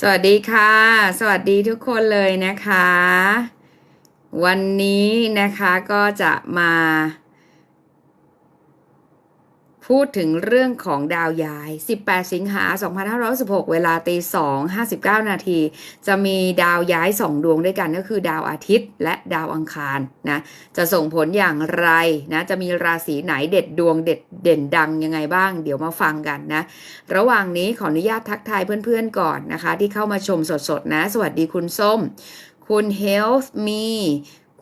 สวัสดีค่ะ สวัสดีทุกคนเลยนะคะ วันนี้นะคะก็จะมา พูดถึงเรื่องของดาวย้าย 18 สิงหา 2516 เวลาตี2 59 นาที จะมีดาวย้าย 2 ดวงด้วยกันก็คือดาวอาทิตย์ และดาวอังคารนะ จะส่งผลอย่างไรนะ จะมีราศีไหนเด็ดดวงเด็ดเด่นดังยังไงบ้าง เดี๋ยวมาฟังกันนะ ระหว่างนี้ขออนุญาตทักทายเพื่อนๆก่อนนะคะ ที่เข้ามาชมสดๆนะ สวัสดีคุณส้ม คุณ Health Me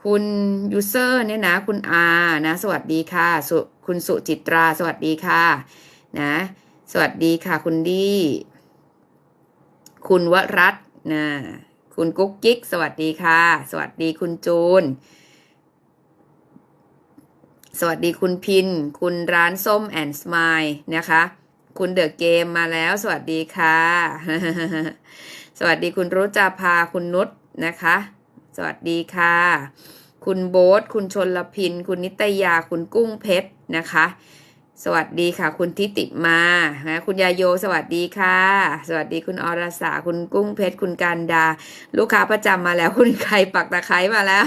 คุณ User เนี่ยนะ คุณอานะ สวัสดีค่ะสุ คุณสุจิตรา สวัสดีค่ะนะ สวัสดีค่ะ คุณดีคุณวรัตน์นะคุณกุ๊กกิ๊ก สวัสดีค่ะ สวัสดีคุณจูน สวัสดีคุณพิน คุณร้านส้มแอนด์สมายนะคะ คุณเดอะเกมมาแล้ว สวัสดีค่ะ สวัสดีคุณรุจาภา คุณนุชนะคะ สวัสดีค่ะ คุณโบ๊ท คุณชนลพิน คุณนิตยา คุณกุ้งเพชร นะคะ สวัสดีค่ะ คุณทิติมานะคุณยาโย สวัสดีค่ะ สวัสดีคุณอรสาคุณกุ้งเพชร คุณการดา ลูกค้าประจำมาแล้ว คุณไข่ปักตะไคร้มาแล้ว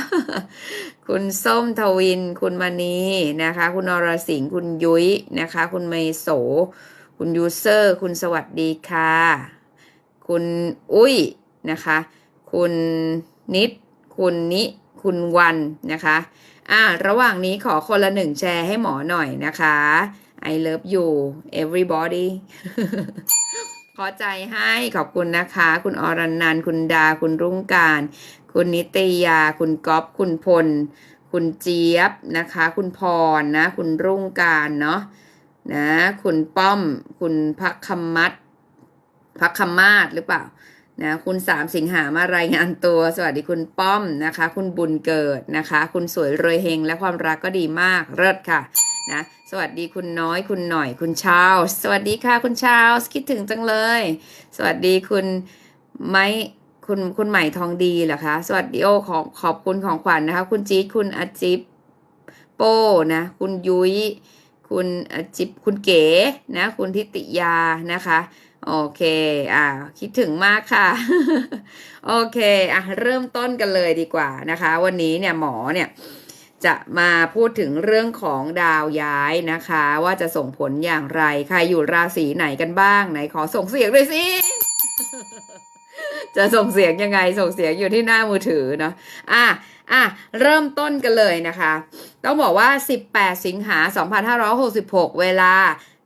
คุณส้มทวิน คุณมณีนะคะ คุณนรสิงห์คุณยุ้ยนะคะ คุณไมโส คุณยูเซอร์ คุณสวัสดีค่ะ คุณอุ้ยนะคะ คุณนิด คุณนิ คุณวันนะคะ อ่าระหว่างนี้ขอคนละหนึ่งแชร์ให้หมอหน่อยนะคะ I love you everybody ขอใจให้ขอบคุณนะคะ คุณอรนันคุณดา คุณรุ่งการ คุณนิตยา คุณก๊อฟคุณพล คุณเจี๊ยบนะคะ คุณพรนะ คุณรุ่งการเนาะนะ คุณป้อม คุณพักคำมัดพักคำมาศหรือเปล่า นะคุณสามสิงหามารายงานตัว สวัสดีคุณป้อมนะคะ คุณบุญเกิดนะคะ คุณสวยรวยเฮงและความรักก็ดีมากเลิศค่ะนะสวัสดีคุณน้อยคุณหน่อยคุณชาวสวัสดีค่ะคุณชาวคิดถึงจังเลย สวัสดีคุณไม้คุณคุณใหม่ทองดีเหรอคะ สวัสดีโอขอขอบคุณของขวัญนะคะ คุณจี๊ดคุณอาจิบโป้นะ คุณยุ้ยคุณอาจิบคุณเก๋นะ คุณทิติยานะคะ โอเค อ่า คิดถึงมากค่ะ โอเค อะ เริ่มต้นกันเลยดีกว่านะคะ วันนี้เนี่ยหมอเนี่ยจะมาพูดถึงเรื่องของดาวย้ายนะคะ ว่าจะส่งผลอย่างไร ใครอยู่ราศีไหนกันบ้าง ไหนขอส่งเสียงด้วยสิ จะส่งเสียงยังไง ส่งเสียงอยู่ที่หน้ามือถือเนาะ อะอะ เริ่มต้นกันเลยนะคะ ต้องบอกว่า 18 สิงหา 2566 เวลา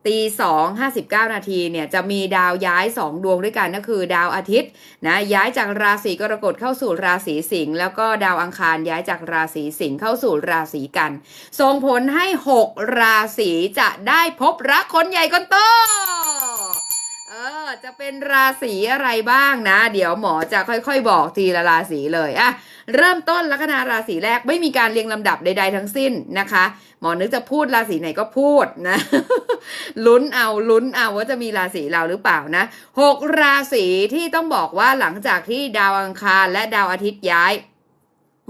ตีสองห้าสิบเก้านาทีเนี่ยจะมีดาวย้ายสองดวงด้วยกันก็คือ ดาวอาทิตย์นะย้ายจากราศีกรกฎเข้าสู่ราศีสิงห์แล้วก็ดาวอังคารย้ายจากราศีสิงห์เข้าสู่ราศีกันส่งผลให้หกราศีจะได้พบรักคนใหญ่คนโต เออ จะเป็นราศีอะไรบ้างนะ เดี๋ยวหมอจะค่อยๆ บอกทีละราศีเลยอะเริ่มต้นลัคนาราศีแรกไม่มีการเรียงลำดับใดๆทั้งสิ้นนะคะ หมอนึกจะพูดราศีไหนก็พูดนะลุ้นเอาลุ้นเอาว่าจะมีราศีเราหรือเปล่านะหกราศีที่ต้องบอกว่าหลังจากที่ดาวอังคารและดาวอาทิตย์ย้าย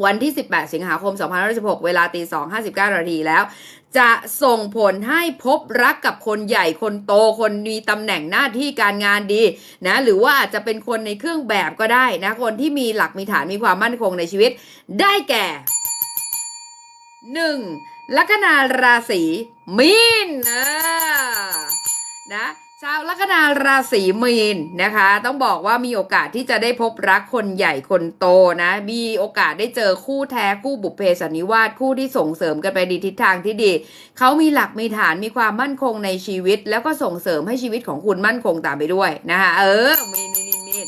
วันที่ 18 สิงหาคม 2516 เวลาตี 2 59 นาทีแล้ว จะส่งผลให้พบรักกับคนใหญ่คนโตคนมีตำแหน่งหน้าที่การงานดีนะหรือว่าอาจจะเป็นคนในเครื่องแบบก็ได้นะ คนที่มีหลักมีฐานมีความมั่นคงในชีวิต ได้แก่ 1. ลัคนาราศีมีนนะนะ ชาวลัคนาราศีมีนนะคะ ต้องบอกว่ามีโอกาสที่จะได้พบรักคนใหญ่คนโตนะ มีโอกาสได้เจอคู่แท้คู่บุพเพสันนิวาสคู่ที่ส่งเสริมกันไปดีทิศทางที่ดี เขามีหลักมีฐานมีความมั่นคงในชีวิต แล้วก็ส่งเสริมให้ชีวิตของคุณมั่นคงตามไปด้วยนะคะเออมีนมีนมีน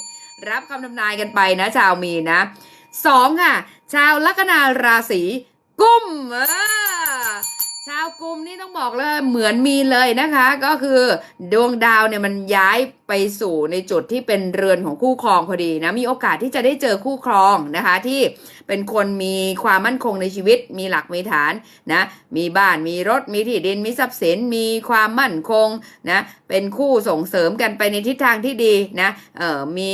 รับคำทำนายกันไปนะ ชาวมีนนะสองค่ะ ชาวลัคนาราศีกุมเออ ชาวกุมนี่ต้องบอกเลยเหมือนมีเลยนะคะ ก็คือดวงดาวเนี่ยมันย้ายไปสู่ในจุดที่เป็นเรือนของคู่ครองพอดีนะมีโอกาสที่จะได้เจอคู่ครองนะคะที่เป็นคนมีความมั่นคงในชีวิต มีหลักมีฐานนะมีบ้านมีรถมีที่ดินมีทรัพย์สินมีความมั่นคงนะเป็นคู่ส่งเสริมกันไปในทิศทางที่ดีนะเออมี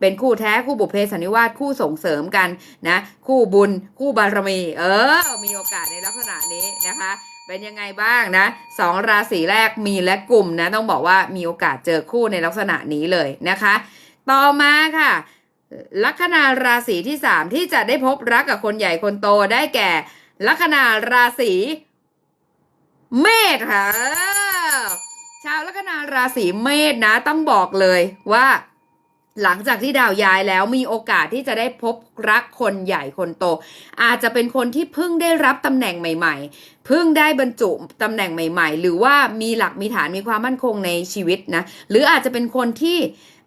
เป็นคู่แท้คู่บุพเพสันนิวาสคู่ส่งเสริมกันนะคู่บุญคู่บารมี เออมีโอกาสในลักษณะนี้นะคะ เป็นยังไงบ้างนะสองราศีแรกมีและกลุ่มนะต้องบอกว่ามีโอกาสเจอคู่ในลักษณะนี้เลยนะคะ ต่อมาค่ะ ลัคนาราศีที่สามที่จะได้พบรักกับคนใหญ่คนโตได้แก่ ลัคนาราศีเมษค่ะชาวลัคนาราศีเมษนะต้องบอกเลยว่า หลังจากที่ดาวย้ายแล้วมีโอกาสที่จะได้พบรักคนใหญ่คนโต อาจจะเป็นคนที่เพิ่งได้รับตำแหน่งใหม่ ๆ เพิ่งได้บรรจุตำแหน่งใหม่ ๆ หรือว่ามีหลักมีฐานมีความมั่นคงในชีวิตนะ หรืออาจจะเป็นคนที่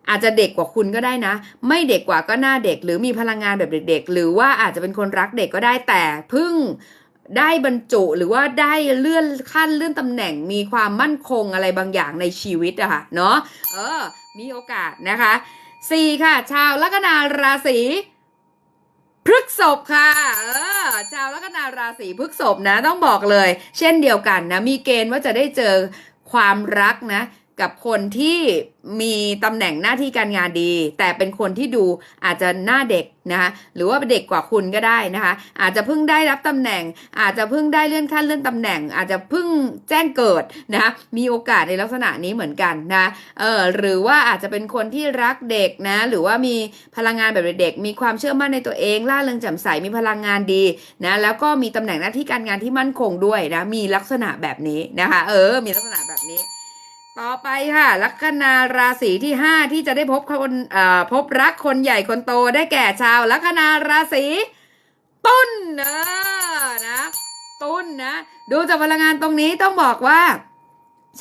อาจจะเด็กกว่าคุณก็ได้นะ ไม่เด็กกว่าก็หน้าเด็ก หรือมีพลังงานแบบเด็ก ๆ หรือว่าอาจจะเป็นคนรักเด็กก็ได้แต่เพิ่งได้บรรจุหรือว่าได้เลื่อนขั้นเลื่อนตำแหน่งมีความมั่นคงอะไรบางอย่างในชีวิตอะค่ะเนาะเออ มีโอกาสนะคะ สี่ค่ะ ชาวลัคนาราศีพฤกษบค่ะ เออ ชาวลัคนาราศีพฤกษบนะ ต้องบอกเลย เช่นเดียวกันนะ มีเกณฑ์ว่าจะได้เจอความรักนะ กับคนที่มีตำแหน่งหน้าที่การงานดี แต่เป็นคนที่ดูอาจจะหน้าเด็กนะคะหรือว่าเด็กกว่าคุณก็ได้นะคะ อาจจะเพิ่งได้รับตำแหน่ง อาจจะเพิ่งได้เลื่อนขั้นเลื่อนตำแหน่ง อาจจะเพิ่งแจ้งเกิดนะคะมีโอกาสในลักษณะนี้เหมือนกันนะเออหรือว่าอาจจะเป็นคนที่รักเด็กนะหรือว่ามีพลังงานแบบเด็กมีความเชื่อมั่นในตัวเองล่าเริงแจ่มใสมีพลังงานดีนะแล้วก็มีตำแหน่งหน้าที่การงานที่มั่นคงด้วยนะมีลักษณะแบบนี้นะคะ เออ มีลักษณะแบบนี้ ต่อไปค่ะลัคนาราศีที่5ที่จะได้พบคนพบรักคนใหญ่คนโตได้แก่ชาวลัคนาราศีตุลเนอะนะตุลนะดูจากพลังงานตรงนี้ต้องบอกว่า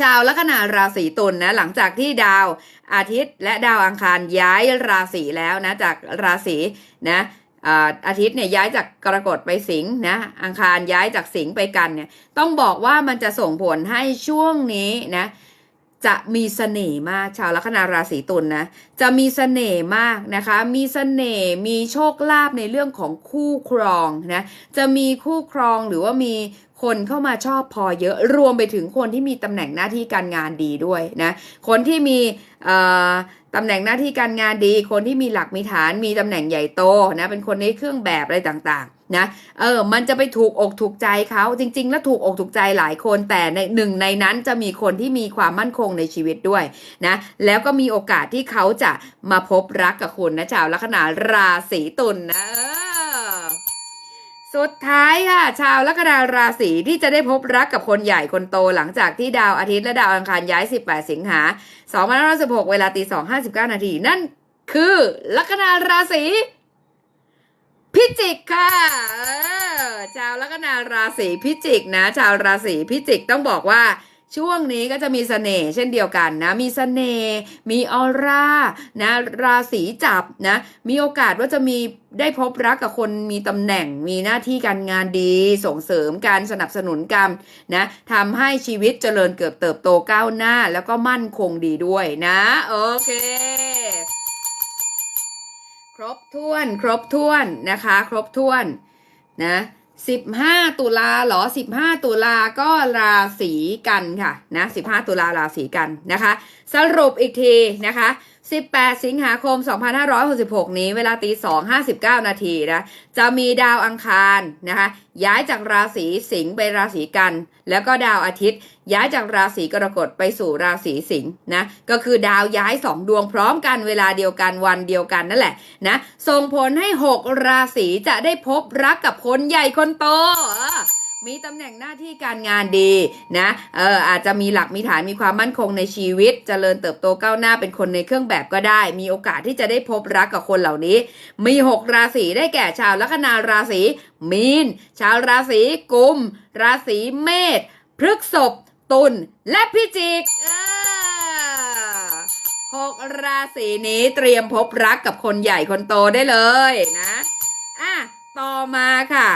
ชาวลัคนาราศีตุลนะ หลังจากที่ดาวอาทิตย์และดาวอังคารย้ายราศีแล้วนะ จากราศีนะอาทิตย์เนี่ยย้ายจากกรกฎไปสิงห์นะอังคารย้ายจากสิงห์ไปกันเนี่ยต้องบอกว่ามันจะส่งผลให้ช่วงนี้นะ จะมีเสน่ห์มากชาวลัคนาราศีตุลนนะจะมีเสน่ห์มากนะคะ มีเสน่ห์มีโชคลาภในเรื่องของคู่ครองนะจะมีคู่ครองหรือว่ามีคนเข้ามาชอบพอเยอะรวมไปถึงคนที่มีตำแหน่งหน้าที่การงานดีด้วยนะคนที่มีตำแหน่งหน้าที่การงานดี คนที่มีหลักมีฐานมีตำแหน่งใหญ่โตนะเป็นคนในเครื่องแบบอะไรต่าง นะเออมันจะไปถูกอกถูกใจเขาจริง ๆ แล้วถูกอกถูกใจหลายคนแต่ในหนึ่งในนั้นจะมีคนที่มีความมั่นคงในชีวิตด้วยนะแล้วก็มีโอกาสที่เขาจะมาพบรักกับคุณนะชาวลัคนาราศีตุลนะสุดท้ายค่ะ ชาวลัคนาราศีที่จะได้พบรักกับคนใหญ่คนโตหลังจากที่ดาวอาทิตย์และดาวอังคารย้าย 18 สิงหา2516 เวลาตี2 59 นาทีนั่นคือลัคนาราศี พิจิกค่ะเออชาวลัคนาราศีพิจิกนะ ชาวราศีพิจิกต้องบอกว่าช่วงนี้ก็จะมีเสน่ห์เช่นเดียวกันนะ มีเสน่ห์มีออร่านะราศีจับนะ มีโอกาสว่าจะมีได้พบรักกับคนมีตำแหน่งมีหน้าที่การงานดี ส่งเสริมการสนับสนุนกันนะทำให้ชีวิตเจริญเกิดเติบโตก้าวหน้า แล้วก็มั่นคงดีด้วยนะ โอเค ครบถ้วนครบถ้วนนะคะ ครบถ้วนนะ15ตุลาหรอ15ตุลาก็ราศีกันค่ะนะ15ตุลาราศีกันนะคะ สรุปอีกทีนะคะ 18 สิงหาคม 2566 นี้ เวลาตี2 59 นาทีนะ จะมีดาวอังคารนะคะ ย้ายจากราศีสิงห์ไปราศีกัน แล้วก็ดาวอาทิตย์ ย้ายจากราศีกรกฎไปสู่ราศีสิงห์นะ ก็คือดาวย้าย 2 ดวงพร้อมกันเวลาเดียวกันวันเดียวกันนั่นแหละนะ ส่งผลให้ 6 ราศีจะได้พบรักกับคนใหญ่คนโต มีตำแหน่งหน้าที่การงานดีนะเอออาจจะมีหลักมีฐานมีความมั่นคงในชีวิตจเจริญเติบโตก้าวหน้าเป็นคนในเครื่องแบบก็ได้ มีโอกาสที่จะได้พบรักกับคนเหล่านี้ มี 6 ราศีได้แก่ชาวลัคนาราศีมีน ชาวราศีกุม ราศีเมษพฤกษภตุลและพิจิกเออหกราศีนี้เตรียมพบรักกับคนใหญ่คนโตได้เลยนะอะต่อมาค่ะ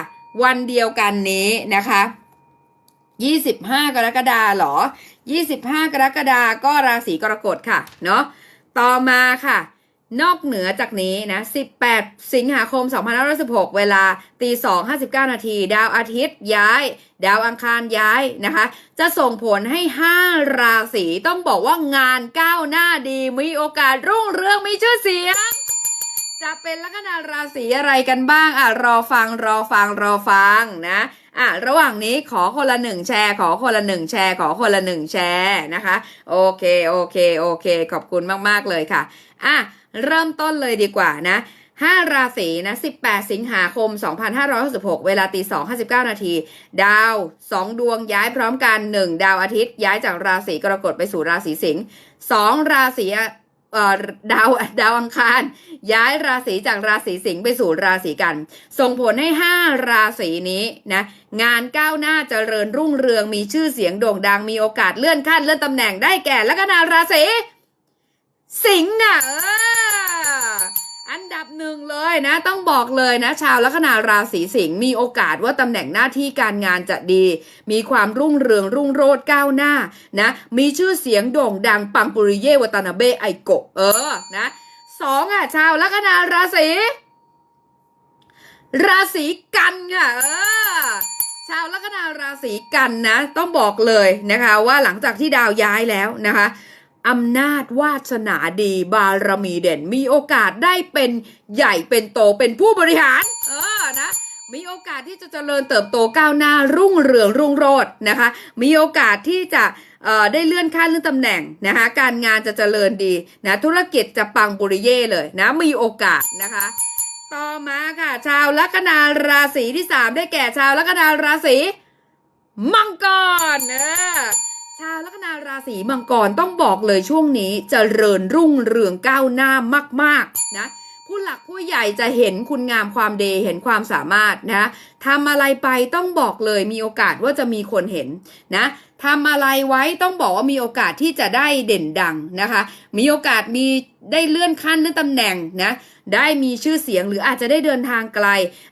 วันเดียวกันนี้นะคะ25 กรกฎาหรอ 25 กรกฎาก็ราศีกรกฎค่ะ เนาะ ต่อมาค่ะ นอกเหนือจากนี้นะ 18 สิงหาคม 2516 เวลาตี2 59 นาที ดาวอาทิตย์ย้าย ดาวอังคารย้ายนะคะ จะส่งผลให้ 5 ราศีต้องบอกว่างานก้าวหน้าดี มีโอกาสรุ่งเรืองมีชื่อเสียง จะเป็นลัคนาราศีอะไรกันบ้างอะรอฟังรอฟังรอฟังนะอะระหว่างนี้ขอคนละหนึ่งแชร์ ขอคนละหนึ่งแชร์ ขอคนละหนึ่งแชร์นะคะ โอเคโอเคโอเค ขอบคุณมากๆเลยค่ะอะเริ่มต้นเลยดีกว่านะ5ราศีนะ18 สิงหาคม 2566 เวลาตี2 59 นาที ดาว 2 ดวงย้ายพร้อมกัน 1 ดาวอาทิตย์ย้ายจากราศีกรกฎไปสู่ราศีสิงห์2ราศี ดาวดาวอังคาร ย้ายราศีจากราศีสิงห์ไปสู่ราศีกัน ส่งผลให้ 5 ราศีนี้นะงานก้าวหน้าเจริญรุ่งเรืองมีชื่อเสียงโด่งดังมีโอกาสเลื่อนขั้นเลื่อนตำแหน่งได้แก่ลัคนาราศีสิงห์อะเออ อันดับหนึ่งเลยนะ ต้องบอกเลยนะ ชาวลัคนาราศีสิงห์มีโอกาสว่าตำแหน่งหน้าที่การงานจะดี มีความรุ่งเรืองรุ่งโรจน์ก้าวหน้านะ มีชื่อเสียงโด่งดังปังปุริเยวตานาเบะไอโกะเออนะสองอะ ชาวลัคนาราศีราศีกันค่ะเออชาวลัคนาราศีกันนะ ต้องบอกเลยนะคะ ว่าหลังจากที่ดาวย้ายแล้วนะคะ อำนาจวาสนาดีบารมีเด่น มีโอกาสได้เป็นใหญ่เป็นโตเป็นผู้บริหาร เออนะมีโอกาสที่จะเจริญเติบโตก้าวหน้ารุ่งเรืองรุ่งโรจน์นะคะ มีโอกาสที่จะเอ่อได้เลื่อนขั้นเลื่อนตำแหน่งนะคะการงานจะเจริญดีนะธุรกิจจะปังปุริเย่เลยนะมีโอกาสนะคะ ต่อมาค่ะชาวลัคนาราศีที่สามได้แก่ชาวลัคนาราศีมังกรเออ ชาวลัคนาราศีมังกรต้องบอกเลยช่วงนี้จเจริญรุ่งเรืองก้าวหน้ามาก ๆ นะ ผู้หลักผู้ใหญ่จะเห็นคุณงามความดีเห็นความสามารถนะทำอะไรไปต้องบอกเลยมีโอกาสว่าจะมีคนเห็นนะทำอะไรไว้ต้องบอกว่ามีโอกาสที่จะได้เด่นดังนะคะ มีโอกาสมีได้เลื่อนขั้นเลื่อนตำแหน่งนะได้มีชื่อเสียงหรืออาจจะได้เดินทางไกล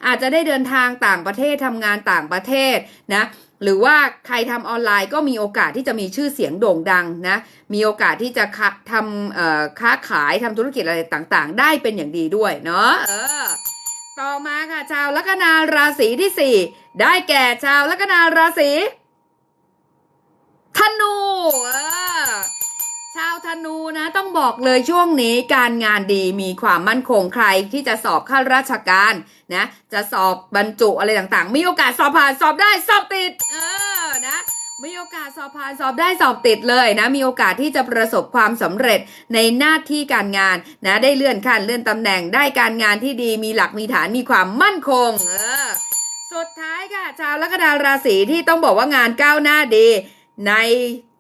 อาจจะได้เดินทางต่างประเทศทำงานต่างประเทศนะ หรือว่าใครทำออนไลน์ก็มีโอกาสที่จะมีชื่อเสียงโด่งดังนะ มีโอกาสที่จะทำค้าขายทำธุรกิจอะไรต่างๆ ได้เป็นอย่างดีด้วยเนาะเออต่อมาค่ะชาวลัคนาราศีที่สี่ได้แก่ชาวลัคนาราศีธนูเออ ชาวธนูนะต้องบอกเลยช่วงนี้การงานดีมีความมั่นคงใครที่จะสอบข้าราชการนะจะสอบบรรจุอะไรต่างๆ มีโอกาสสอบผ่านสอบได้สอบติดเออนะมีโอกาสสอบผ่านสอบได้สอบติดเลยนะมีโอกาสที่จะประสบความสำเร็จในหน้าที่การงานนะได้เลื่อนขั้นเลื่อนตำแหน่งได้การงานที่ดีมีหลักมีฐานมีความมั่นคงเออสุดท้ายค่ะชาวลัคนาราศีที่ต้องบอกว่างานก้าวหน้าดีใน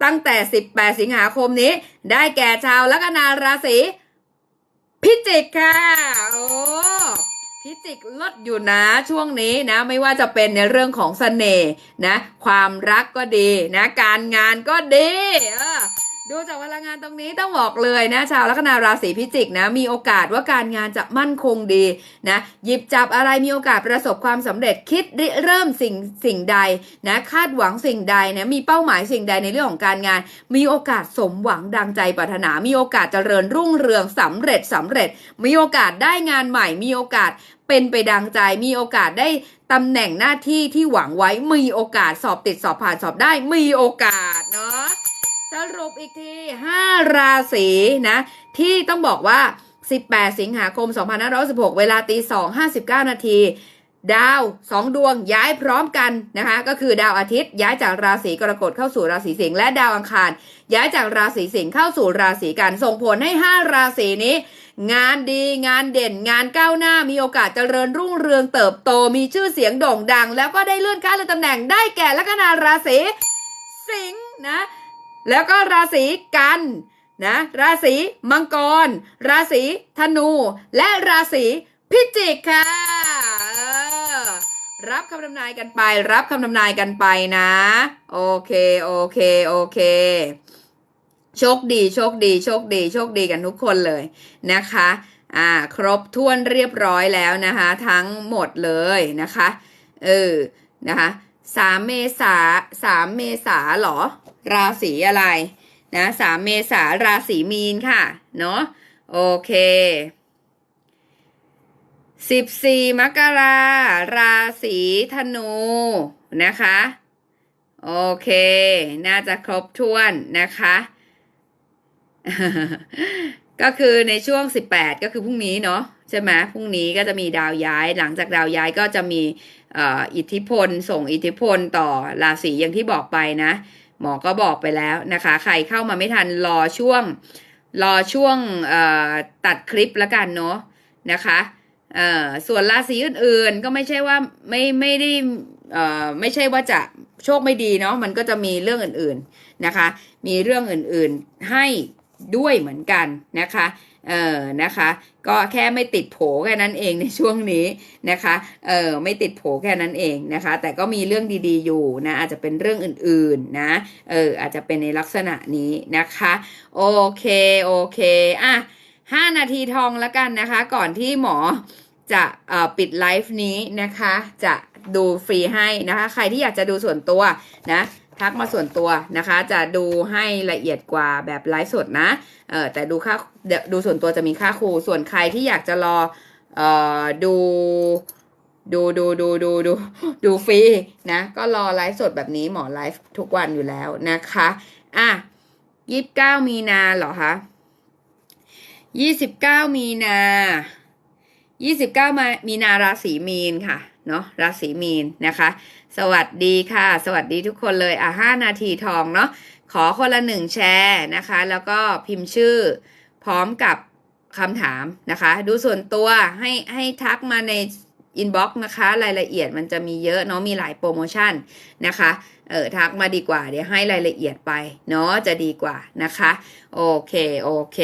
ตั้งแต่ 18 สิงหาคมนี้ ได้แก่ชาวลัคนาราศีพิจิกค่ะ โอ้พิจิกลดอยู่นะช่วงนี้นะ ไม่ว่าจะเป็นในเรื่องของเสน่ห์นะ ความรักก็ดีนะ การงานก็ดี เออ ดูจากพลังงานตรงนี้ต้องบอกเลยนะชาวลัคนาราศีพิจิกนะมีโอกาสว่าการงานจะมั่นคงดีนะหยิบจับอะไรมีโอกาสประสบความสำเร็จคิดเริ่มสิ่งสิ่งใดนะคาดหวังสิ่งใดนะมีเป้าหมายสิ่งใดในเรื่องของการงาน มีโอกาสสมหวังดังใจปรารถนา มีโอกาสเจริญรุ่งเรืองสำเร็จสำเร็จ มีโอกาสได้งานใหม่ มีโอกาสเป็นไปดังใจมีโอกาสได้ตำแหน่งหน้าที่ที่หวังไว้มีโอกาสสอบติดสอบผ่านสอบได้มีโอกาสเนาะ สรุปอีกที 5 ราศีนะ ที่ต้องบอกว่า 18 สิงหาคม 2516 เวลาตี2 59 นาทีดาว2ดวงย้ายพร้อมกันนะคะ ก็คือดาวอาทิตย์ย้ายจากราศีกรกฎเข้าสู่ราศีสิงห์และดาวอังคาร ย้ายจากราศีสิงห์เข้าสู่ราศีกันส่งผลให้ 5 ราศีนี้ งานดีงานเด่นงานก้าวหน้ามีโอกาสเจริญรุ่งเรืองเติบโตมีชื่อเสียงโด่งดัง แล้วก็ได้เลื่อนขั้นเลื่อนตำแหน่งได้แก่ลัคนาราศีสิงห์นะ แล้วก็ราศีกันนะราศีมังกร ราศีธนู และราศีพิจิกค่ะรับคำทำนายกันไป รับคำทำนายกันไปนะ โอเค โอเค โอเคโชคดีโชคดีโชคดีโชคดีกันทุกคนเลยนะคะอ่าครบถ้วนเรียบร้อยแล้วนะคะ ทั้งหมดเลยนะคะเออนะคะสามเมษาสามเมษาหรอ ราศีอะไรนะสามเมษาราศีมีนค่ะ เนาะโอเคสิบสี่มกราราศีธนูนะคะ โอเค น่าจะครบถ้วนนะคะ ก็คือในช่วง 18 ก็คือพรุ่งนี้เนาะใช่ไหมพรุ่งนี้ก็จะมีดาวย้าย หลังจากดาวย้ายก็จะมีอออิทธิพล ส่งอิทธิพลต่อราศีอย่างที่บอกไปนะ หมอก็บอกไปแล้วนะคะ ใครเข้ามาไม่ทันรอช่วง รอช่วงตัดคลิปแล้วกันเนาะนะคะส่วนราศีอื่นๆก็ไม่ใช่ว่าไม่ไม่ได้ไม่ใช่ว่าจะโชคไม่ดีเนาะมันก็จะมีเรื่องอื่นๆนะคะ มีเรื่องอื่นๆให้ด้วยเหมือนกันนะคะ เออนะคะ ก็แค่ไม่ติดโผแค่นั้นเองในช่วงนี้นะคะเออไม่ติดโผแค่นั้นเองนะคะ แต่ก็มีเรื่องดีๆอยู่นะอาจจะเป็นเรื่องอื่นๆนะเอออาจจะเป็นในลักษณะนี้นะคะโอเคโอเคอะห้านาทีทองแล้วกันนะคะ ก่อนที่หมอจะอปิดไลฟ์นี้นะคะ จะดูฟรีให้นะคะ ใครที่อยากจะดูส่วนตัวนะ ทักมาส่วนตัวนะคะ จะดูให้ละเอียดกว่าแบบไลฟ์สดนะเออแต่ดูค่าดูส่วนตัวจะมีค่าครูส่วนใครที่อยากจะรอเอ่อดูดูดูดูดูดูดูฟรีนะ ก็รอไลฟ์สดแบบนี้หมอไลฟ์ทุกวันอยู่แล้วนะคะอะยี่สิบเก้ามีนาเหรอคะยี่สิบเก้ามีนายี่สิบเก้ามามีนาราศีมีนค่ะ เนาะราศีมีนนะคะ สวัสดีค่ะ สวัสดีทุกคนเลยอะห้านาทีทองเนาะขอคนละหนึ่งแชร์นะคะ แล้วก็พิมพ์ชื่อพร้อมกับคำถามนะคะ ดูส่วนตัวให้ให้ทักมาในอินบ็อกซ์นะคะ รายละเอียดมันจะมีเยอะเนาะมีหลายโปรโมชั่นนะคะเออทักมาดีกว่า เดี๋ยวให้รายละเอียดไปเนาะจะดีกว่านะคะ โอเค โอเค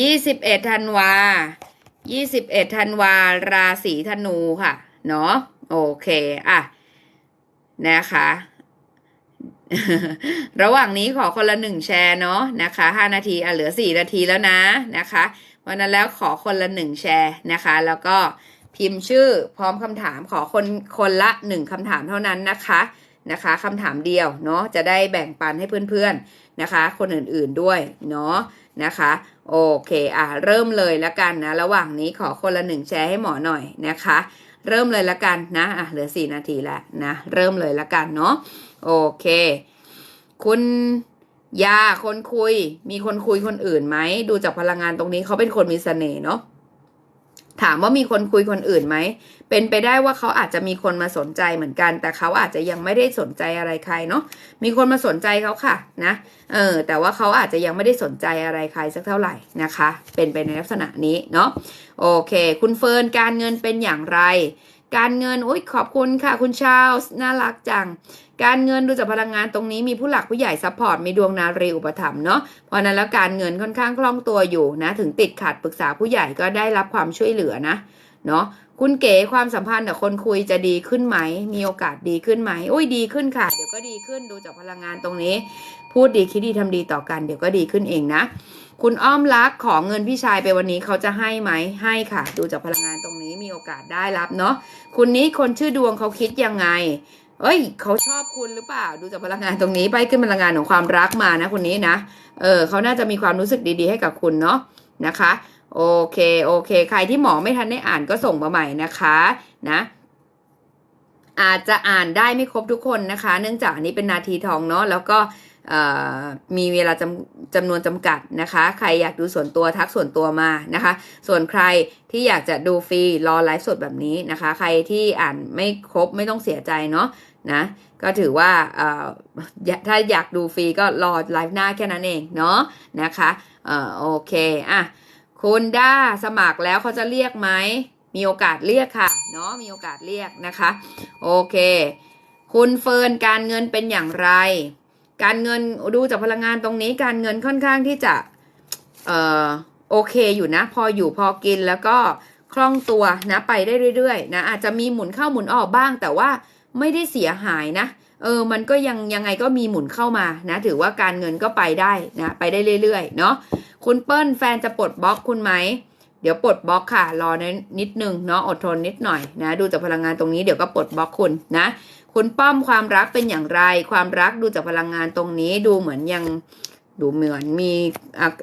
ยี่สิบเอ็ดธันวายี่สิบเอ็ดธันวา ราศีธนูค่ะ เนาะโอเคอะนะคะ ระหว่างนี้ขอคนละหนึ่งแชร์เนาะนะคะห้านาทีอะเหลือสี่นาทีแล้วนะนะคะวันนั้นแล้วขอคนละหนึ่งแชร์นะคะ แล้วก็พิมพ์ชื่อพร้อมคำถามขอคนคนละหนึ่งคำถามเท่านั้นนะคะนะคะคำถามเดียวเนาะจะได้แบ่งปันให้เพื่อนๆนะคะ คนอื่นๆด้วยเนาะนะคะโอเคอะเริ่มเลยแล้วกันนะ ระหว่างนี้ขอคนละหนึ่งแชร์ให้หมอหน่อยนะคะ เริ่มเลยละกันนะอะเหลือสี่นาทีแล้วนะเริ่มเลยละกันเนาะโอเค คุณยาคนคุย มีคนคุยคนอื่นไหมดูจากพลังงานตรงนี้เขาเป็นคนมีเสน่ห์เนาะ ถามว่ามีคนคุยคนอื่นไหม เป็นไปได้ว่าเขาอาจจะมีคนมาสนใจเหมือนกัน แต่เขาอาจจะยังไม่ได้สนใจอะไรใครเนาะ มีคนมาสนใจเขาค่ะนะ เออ แต่ว่าเขาอาจจะยังไม่ได้สนใจอะไรใครสักเท่าไหร่นะคะ เป็นไปในลักษณะนี้เนาะ โอเค คุณเฟิร์นการเงินเป็นอย่างไร การเงินโอ้ยขอบคุณค่ะ คุณชาลส์น่ารักจัง การเงินดูจากพลังงานตรงนี้มีผู้หลักผู้ใหญ่ซัพพอร์ตมีดวงนารีอุปถัมภ์เนาะเพราะนั้นแล้วการเงินค่อนข้างคล่องตัวอยู่นะ ถึงติดขัดปรึกษาผู้ใหญ่ก็ได้รับความช่วยเหลือนะเนาะคุณเก๋ความสัมพันธ์กับคนคุยจะดีขึ้นไหม มีโอกาสดีขึ้นไหมโอ้ยดีขึ้นค่ะ เดี๋ยวก็ดีขึ้นดูจากพลังงานตรงนี้ พูดดีคิดดีทำดีต่อกัน เดี๋ยวก็ดีขึ้นเองนะคุณอ้อมรักขอเงินพี่ชายไปวันนี้เขาจะให้ไหมให้ค่ะ ดูจากพลังงานตรงนี้มีโอกาสได้รับเนาะคุณนี้คนชื่อดวงเขาคิดยังไงเอ้ยเขาชอบคุณหรือเปล่า ดูจากพลังงานตรงนี้ไปขึ้นพลังงานของความรักมานะคนนี้นะเออเขาน่าจะมีความรู้สึกดีๆ ให้กับคุณเนาะนะคะโอเคโอเค ใครที่หมอไม่ทันได้อ่านก็ส่งมาใหม่นะคะนะอาจจะอ่านได้ไม่ครบทุกคนนะคะ เนื่องจากอันนี้เป็นนาทีทองเนาะแล้วก็ มีเวลาจำจำนวนจำกัดนะคะ ใครอยากดูส่วนตัวทักส่วนตัวมานะคะ ส่วนใครที่อยากจะดูฟรีรอไลฟ์สดแบบนี้นะคะ ใครที่อ่านไม่ครบไม่ต้องเสียใจเนาะนะก็ถือว่าถ้าอยากดูฟรีก็รอไลฟ์หน้าแค่นั้นเองเนาะนะคะโอเคอะคุณด้าสมัครแล้วเขาจะเรียกไหมมีโอกาสเรียกค่ะเนาะมีโอกาสเรียกนะคะ โอเค คุณเฟิร์นการเงินเป็นอย่างไร การเงินดูจากพลังงานตรงนี้ การเงินค่อนข้างที่จะเอ่อโอเคอยู่นะ พออยู่พอกินแล้วก็คล่องตัวนะไปได้เรื่อยๆนะอาจจะมีหมุนเข้าหมุนออกบ้าง แต่ว่าไม่ได้เสียหายนะเออมันก็ยังยังไงก็มีหมุนเข้ามานะ ถือว่าการเงินก็ไปได้นะ ไปได้เรื่อยๆเนาะคุณเปิ้ลแฟนจะปลดบล็อกคุณไหมเดี๋ยวปลดบล็อกค่ะ รอนิดนึงเนาะอดทนนิดหน่อยนะ ดูจากพลังงานตรงนี้เดี๋ยวก็ปลดบล็อกคุณนะ คุณป้อมความรักเป็นอย่างไร ความรักดูจากพลังงานตรงนี้ดูเหมือนยังดูเหมือนมี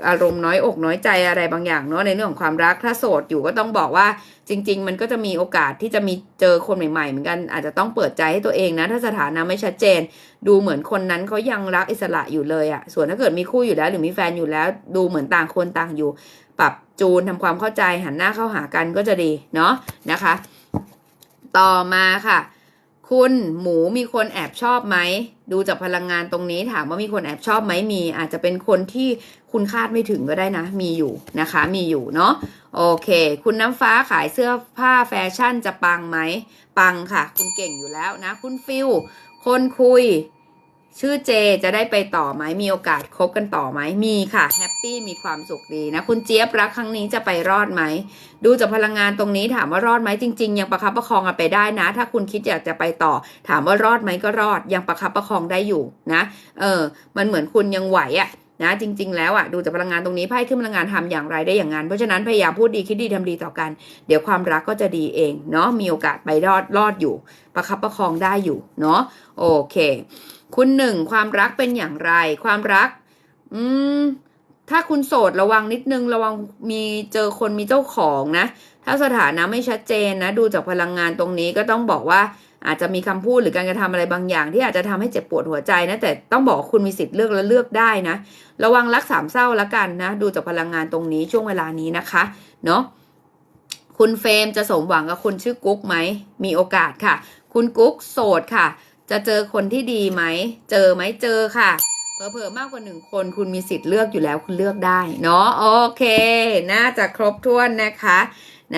อารมณ์น้อยอกน้อยใจอะไรบางอย่างเนาะในเรื่องของความรักถ้าโสดอยู่ก็ต้องบอกว่าจริง ๆ มันก็จะมีโอกาสที่จะมีเจอคนใหม่ๆเหมือนกันอาจจะต้องเปิดใจให้ตัวเองนะ ถ้าสถานะไม่ชัดเจน ดูเหมือนคนนั้นเขายังรักอิสระอยู่เลยอะส่วนถ้าเกิดมีคู่อยู่แล้วหรือมีแฟนอยู่แล้ว ดูเหมือนต่างคนต่างอยู่ ปรับจูนทำความเข้าใจหันหน้าเข้าหากันก็จะดีเนาะนะคะ ต่อมาค่ะ คุณหมูมีคนแอบชอบไหม ดูจากพลังงานตรงนี้ถามว่ามีคนแอบชอบไหมมี อาจจะเป็นคนที่คุณคาดไม่ถึงก็ได้นะ มีอยู่นะคะ มีอยู่เนาะโอเค คุณน้ำฟ้าขายเสื้อผ้าแฟชั่นจะปังไหม ปังค่ะ คุณเก่งอยู่แล้วนะ คุณฟิลคนคุย ชื่อเจจะได้ไปต่อไหมมีโอกาสคบกันต่อไหมมีค่ะแฮปปี้มีความสุขดีนะ คุณเจี๊ยบรักครั้งนี้จะไปรอดไหม ดูจากพลังงานตรงนี้ถามว่ารอดไหมจริง ๆ ยังประคับประคองกันไปได้นะ ถ้าคุณคิดอยากจะไปต่อ ถามว่ารอดไหมก็รอด ยังประคับประคองได้อยู่นะ เออ มันเหมือนคุณยังไหวอะนะจริง ๆ แล้วอะดูจากพลังงานตรงนี้ไพ่ขึ้นพลังงานทำอย่างไรได้อย่างนั้นเพราะฉะนั้นพยายามพูดดีคิดดีทำดีต่อกัน เดี๋ยวความรักก็จะดีเองเนาะมีโอกาสไปรอดรอดอยู่ ประคับประคองได้อยู่เนาะโอเค คุณหนึ่งความรักเป็นอย่างไร ความรัก อืม ถ้าคุณโสดระวังนิดนึงระวังมีเจอคนมีเจ้าของนะ ถ้าสถานะไม่ชัดเจนนะ ดูจากพลังงานตรงนี้ก็ต้องบอกว่าอาจจะมีคำพูดหรือการกระทำอะไรบางอย่าง ที่อาจจะทำให้เจ็บปวดหัวใจนะ แต่ต้องบอกคุณมีสิทธิ์เลือกและเลือกได้นะ ระวังรักสามเศร้าละกันนะ ดูจากพลังงานตรงนี้ช่วงเวลานี้นะคะ เนาะคุณเฟรมจะสมหวังกับคนชื่อกุ๊กไหม มีโอกาสค่ะ คุณกุ๊กโสดค่ะ จะเจอคนที่ดีไหม เจอไหมเจอค่ะเผลอๆมากกว่าหนึ่งคนคุณมีสิทธิ์เลือกอยู่แล้วคุณเลือกได้เนาะโอเค น่าจะครบถ้วนนะคะ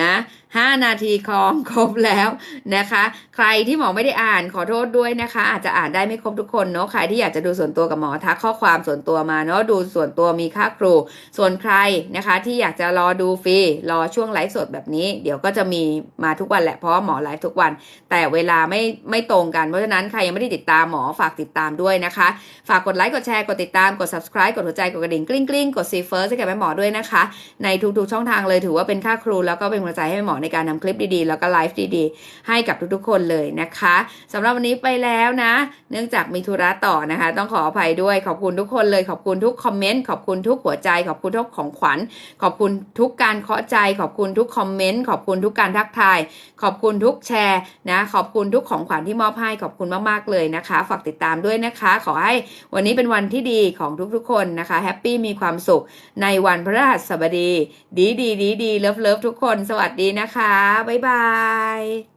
นะ ห้านาทีคลองครบแล้วนะคะ ใครที่หมอไม่ได้อ่านขอโทษด้วยนะคะ อาจจะอ่านได้ไม่ครบทุกคนเนาะใครที่อยากจะดูส่วนตัวกับหมอทักข้อความส่วนตัวมาเนาะดูส่วนตัวมีค่าครู ส่วนใครนะคะที่อยากจะรอดูฟรีรอช่วงไลฟ์สดแบบนี้ เดี๋ยวก็จะมีมาทุกวันแหละเพราะหมอไลฟ์ทุกวัน แต่เวลาไม่ไม่ตรงกันเพราะฉะนั้นใครยังไม่ได้ติดตามหมอฝากติดตามด้วยนะคะ ฝากกดไลค์กดแชร์กดติดตามกด subscribe กดหัวใจกดกระดิ่งกลิ้งกลิ้งกดซีเฟิร์สให้กับแม่หมอด้วยนะคะ ในทุกๆช่องทางเลยถือว่าเป็นค่าครูแล้วก็เป็นกำลังใจให้แม่หมอในการทำคลิปดีๆ แล้วก็ไลฟ์ดีๆ ให้กับทุกๆคนเลยนะคะสำหรับวันนี้ไปแล้วนะ เนื่องจากมีธุระต่อนะคะ ต้องขออภัยด้วยขอบคุณทุกคนเลยขอบคุณทุกคอมเมนต์ขอบคุณทุกหัวใจ ขอบคุณทุกของขวัญ ขอบคุณทุกการเคาะใจ ขอบคุณทุกคอมเมนต์ขอบคุณทุกการทักทาย ขอบคุณทุกแชร์นะ ขอบคุณทุกของขวัญที่มอบให้ขอบคุณมากๆเลยนะคะ ฝากติดตามด้วยนะคะ ขอให้วันนี้เป็นวันที่ดีของทุกๆคนนะคะแฮปปี้มีความสุขในวันพฤหัสบดี ดีดีดีดีเลิฟเลิฟทุกคน สวัสดีนะคะนะคะ บ๊ายบาย